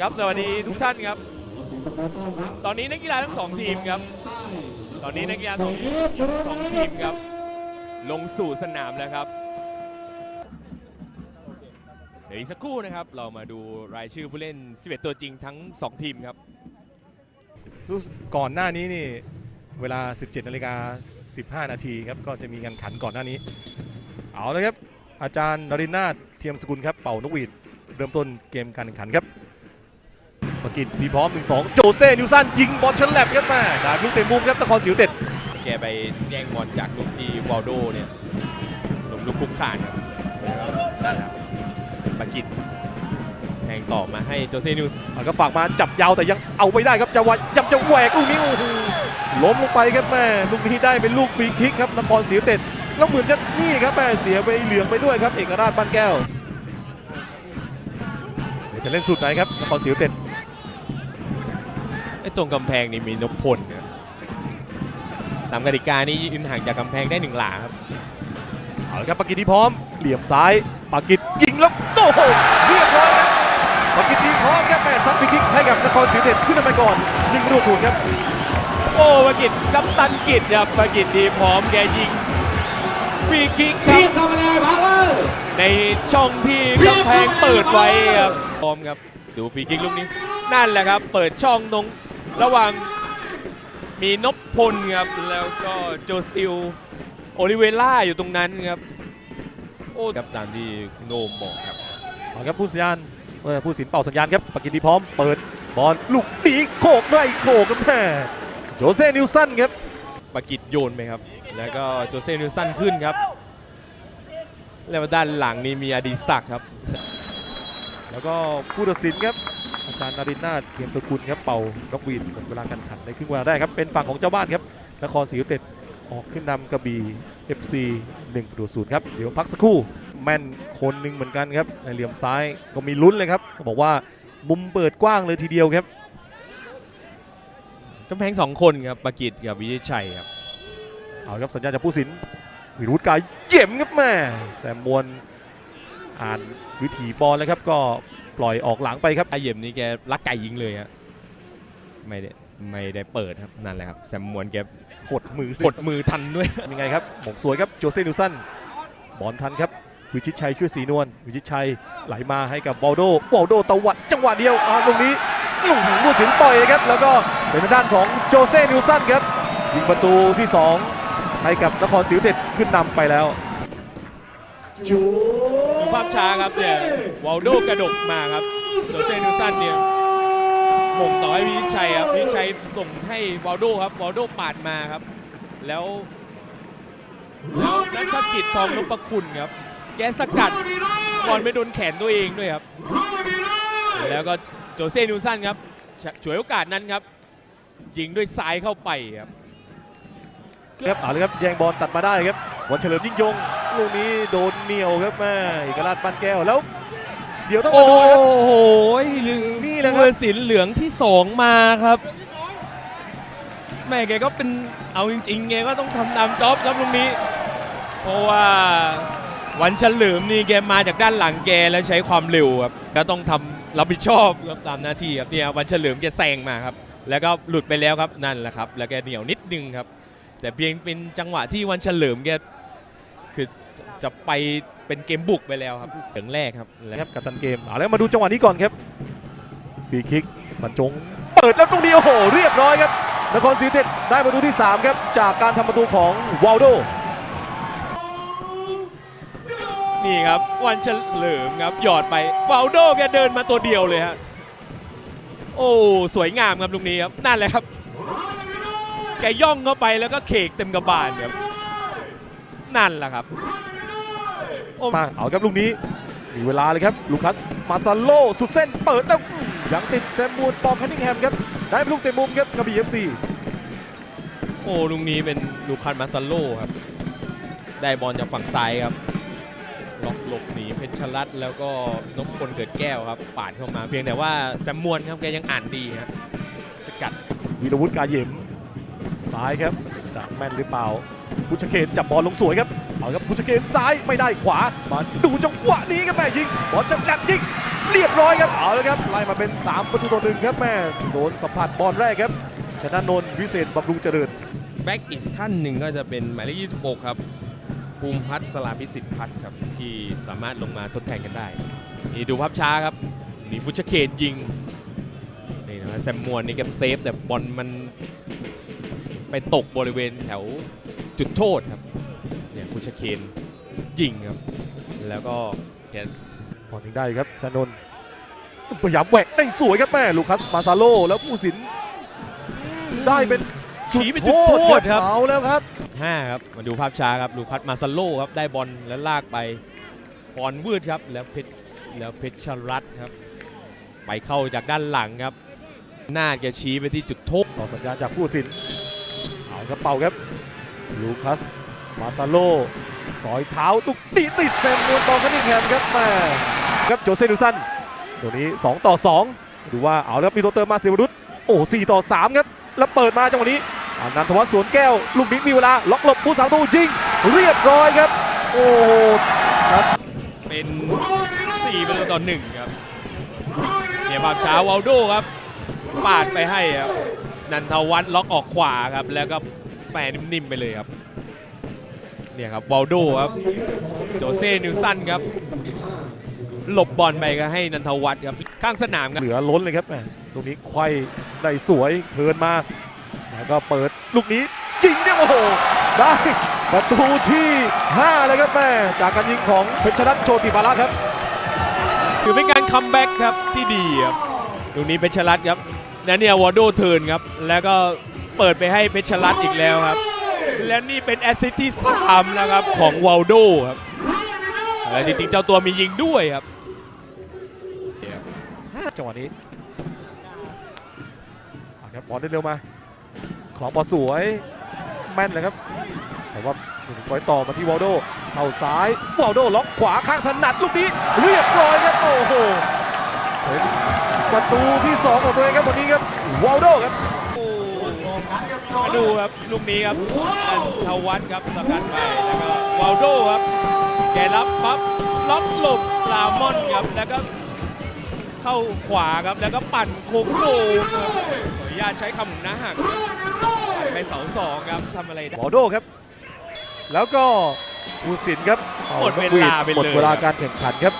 ครับสวัสดีทุกท่านครับ ตอนนี้นักกีฬาทั้งสองทีมครับ ตอนนี้นักกีฬาสองสองทีมครับ ลงสู่สนามแล้วครับ เดี๋ยวอีกสักครู่นะครับ เรามาดูรายชื่อผู้เล่น 11 ตัวจริงทั้ง 2 ทีมครับ รู้สึกก่อนหน้านี้นี่เวลา 17นาฬิกา15 นาทีครับ ก็จะมีงานขันก่อนหน้านี้ เอาลยครับ อาจารย์นรินทร์นาถเทียมสกุลครับ เป่านกหวีด เริ่มต้นเกมการแข่งขันครับ ประกิตมีพร้อม 1-2 โจเซ่ นิวสันยิงบอลฉลับครับมาดาบลูกเตะมุมครับนครศรียูไนเต็ดแกไปแย่งบอลจากลูกที่วอลโดเนี่ยลงลูกคุกคานครับนั่นแหละครับปากิจแทงต่อมาให้โจเซ่ นิวแล้วก็ฝากมาจับยาวแต่ยังเอาไม่ได้ครับจะว่าจับจะแหวกลูกนี้โอ้โหล้มลงไปครับแม่ลูกนี้ได้เป็นลูกฟรีคิกครับนครศรียูไนเต็ดแล้วเหมือนจะนี่ครับแม่เสียไปเหลืองไปด้วยครับเอกราชบ้านแก้วเดี๋ยวจะเล่นสุดไหนครับนครศรียูไนเต็ด ไอ้ตรงกำแพงนี่มีนพพลนะตามกติกานี่ยืนห่างจากกำแพงได้หนึ่งหลาครับเอาละครับปากิตที่พร้อมเหลี่ยมซ้ายปากิตยิงแล้วโอ้โหเรียบร้อยครับปากิตที่พร้อมครับแม่ซัดฟรีคิกให้กับนครศรียูไนเต็ดขึ้นนำไปก่อนหนึ่งประตูศูนย์ครับโอ้ปากิจกัปตันกิจครับปากิจดีพร้อมแกยิงฟรีคิกครับเข้ามาเลยพักเลยในช่องที่กำแพงเปิดไว้ครับพร้อมครับดูฟรีคิกลูกนี้นั่นแหละครับ เปิดช่องตรง ระหว่างมีนพพลครับแล้วก็โจซิลโอลิเวล่าอยู่ตรงนั้นครับโอ้ครับตามที่โนมบอกครับเอาครับผู้สัญญาณเอ่อผู้สินเป่าสัญญาณครับปากิตที่พร้อมเปิดบอลลูกดีโขกด้วยโขกครับแม่โจเซ่นิวสันครับปากิจโยนไปครับ แล้วก็โจเซ่นิวสันขึ้นครับ แล้วด้านหลังนี้มีอดิศักดิ์ครับ แล้วก็ผู้ตัดสินครับอาจารย์นรินทร์นาถเทียมสกุลครับเป่านกหวีดหมดเวลาการแข่งขันในครึ่งเวลาได้ครับเป็นฝั่งของเจ้าบ้านครับนครศรียูไนเต็ดออกขึ้นนำกระบี่ FC 1ประตูศูนย์ครับเดี๋ยวพักสักครู่แม่นคนหนึ่งเหมือนกันครับในเหลี่ยมซ้ายก็มีลุ้นเลยครับบอกว่ามุมเปิดกว้างเลยทีเดียวครับกำแพงสองคนครับปากิจกับวิชิตชัยครับเอาครับสัญญาณจากผู้สินวิรุธกายเยี่ยมครับแม่แซมมวน อ่านวิถีบอลแล้วครับก็ปล่อยออกหลังไปครับอาเยี่ยมนี่แกรักไก่ยิงเลยฮะไม่ได้ไม่ได้เปิดครับนั่นแหละครับแซมมวนแกหดมือกดมือทันด้วยยังไงครับหมงสวยครับโจเซ่นิวสันบอลทันครับวิชิตชัยช่วยสีนวลวิชิตชัยไหลมาให้กับบอลโดบอลโดตวัดจังหวะเดียวอ่าตรงนี้ลูกหูผู้สินปล่อยครับ แล้วก็เป็นทางด้านของโจเซ่นิวสันครับยิงประตูที่ 2 ให้กับนครศรียูไนเต็ดขึ้นนำไปแล้วจูดู ภาพช้าครับเนี่ยวอลโดกระดกมาครับโจเซนิวสันเนี่ยหม่งต่อให้วิชัยครับวิชัยส่งให้วอลโดครับวอลโดปาดมาครับ แล้วแล้วนักกิจทองนพคุณครับ แกสกัดบอลไม่โดนแขนตัวเองด้วยครับ แล้วก็โจเซนิวสันครับฉฉวยโอกาสนั้นครับ ยิงด้วยซ้ายเข้าไปครับครับเอาเลยครับแย่งบอลตัดมาได้ครับ วันเฉลิมยิ่งยงลูกนี้โดนเหนียวครับแม่เอกราชบ้านแก้วแล้ว เดี๋ยวต้องโอ้มาดูนะครับโหนี่แหละครับเบอร์สินเหลืองที่สองมาครับ แม่แกก็เป็นเอาจริงๆแกก็ต้องทำตามจ็อบครับตรงนี้ เพราะว่าวันเฉลิมนี่แกมาจากด้านหลังแกแล้วใช้ความเร็วครับก็ต้องทำรับผิดชอบครับตามหน้าที่ครับเนี่ยวันเฉลิมแกแซงมาครับ แล้วก็หลุดไปแล้วครับนั่นแหละครับ แล้วแกเหนียวนิดนึงครับ แต่เพียงเป็นจังหวะที่วันเฉลิมแก คือจะไปเป็นเกมบุกไปแล้วครับเหลืองแรกครับและครับกับตันเกมเอาแล้วมาดูจังหวะนี้ก่อนครับฟรีคิกบรรจง เปิดแล้วตรงนี้โอ้โหเรียบร้อยครับนครศรียูไนเต็ดได้ประตูที่ 3 ครับ จากการทำประตูของวาลโดนี่ครับวันเฉลิมครับ หยอดไปวาลโดแกเดินมาตัวเดียวเลยฮะโอ้สวยงามครับลูกนี้ครับนั่นแหละครับ แกย่องเข้าไปแล้วก็เขกเต็มกระบาลครับ นั่นแหละครับโอ้มาเอาครับลูกนี้มีเวลาเลยครับลูคัสมาซาโลสุดเส้นเปิดแล้วอืมยังติดแซมมูนปอมแคนนิงแฮมครับได้เป็นลูกเตะมุมครับกระบี่เอฟซีโอ้ลูกนี้เป็นลูคันมาซาโลครับได้บอลจากฝั่งซ้ายครับล็อกหลบหนีเพชรรัตน์แล้วก็นพพลเกิดแก้วครับปาดเข้ามา เพียงแต่ว่าแซมมวนครับแกยังอ่านดีฮะสกัดวีรวุฒิกาเยมซ้ายครับจะแม่นหรือเปล่า พุชเคนจับบอลลงสวยครับเอาครับพุชเคนซ้ายไม่ได้ขวามาดูจังหวะนี้ครับแม่ยิงบอลจะแลบยิงเรียบร้อยครับเอาเลยครับไล่มาเป็น 3 ประตูต่อหนึ่งครับแม่โดนสัมผัสบอลแรกครับชนะนนท์วิเศษบำรุงเจริญแบ็กอีกท่านหนึ่งก็จะเป็นหมายเลข26 ครับภูมิพัฒน์สลาพิสิทธิ์พัฒน์ครับที่สามารถลงมาทดแทนกันได้นี่ดูภาพช้าครับมีพุชเคนยิงนี่นะแซมมวนนี่แกเซฟแต่บอลมันไปตกบริเวณแถว จุดโทษครับเนี่ยพุชเคนยิงครับ แล้วก็แกบอลถึงได้ครับชานนท์พยายามแหวกได้สวยครับแม่ลูคัสมาซาโลแล้วผู้สินได้เป็นชี้เป็นจุดโทษครับเอาแล้วครับ5ครับมาดูภาพช้าครับลูคัสมาซาโลครับได้บอลแล้วลากไปพรวืดครับแล้วเพชรแล้วเพชรรัตน์ครับ ไปเข้าจากด้านหลังครับ หน้าแกชี้ไปที่จุดโทษต่อสัญญาณจากผู้สินเอาครับเป่าครับ ลูคัส มาซาโล สอยเท้าตุกตีติดเซมมวนตองกันนี่แคมครับแม่ครับโจเซนูสันตัวนี้ 2 ต่อ 2 ดูว่าเอาแล้วมีตัวเติมมาเซวรุตโอ้4ต่อ 3 ครับ แล้วเปิดมาจังหวะนี้อานันทวัฒน์สวนแก้ว ลูกนี้มีเวลา ล็อกหลบผู้สาวตูยิง เรียบร้อยครับ โอ้ครับเป็น4ประตูต่อหนึ่งครับเนี่ยภาพช้าวาลโดครับปาดไปให้ครับนันทวัฒน์ล็อกออกขวาครับแล้วก็ แปรนิ่มๆไปเลยครับเนี่ยครับวาลโดครับโจเซ่นิวสันครับหลบบอลไปก็ให้นันทวัฒน์ครับข้างสนามครับเหลือล้นเลยครับแหม่ตรงนี้ไขว้ได้สวยเทิร์นมาแล้วก็เปิดลูกนี้ยิงเนี่ยโอ้โหได้ประตูที่ 5 เลยครับแม่จากการยิงของเพชรรัตน์โชติมาละครับถือเป็นการคัมแบ็กครับที่ดีครับตรงนี้เพชรรัตน์ครับและเนี่ย วอร์โดเทิร์นครับ แล้วก็ เปิดไปให้เพชรรัตน์อีกแล้วครับ และนี่เป็นแอสซิสต์ที่สามนะครับของวอลโดครับและจริงๆเจ้าตัวมียิงด้วยครับจังหวะนี้ครับบอลได้เร็วมาคลองบอลสวยแม่นเลยครับ แต่ว่าปล่อยต่อมาที่วอลโดเข้าซ้ายวอลโดล็อกขวาข้างถนัดลูกนี้เรียบร้อยครับโอ้โหเป็นประตูที่ 2 ของตัวเองครับวันนี้ครับวอลโดครับ มาดูครับลูกนี้ครับนันทวัฒน์ครับสกัดไปแล้วก็วาลโดครับ แกรับปั๊บล็อกหลบลามอนครับแล้วก็เข้าขวาครับแล้วก็ปั่นโค้งโค้งครับขออนุญาตใช้คำหนุนนะหักปั่นไปเสาสองครับทำอะไรได้วอลโดครับ แล้วก็ผู้สินครับหมดเวลาไปเลยหมดเวลาการแข่งขันครับ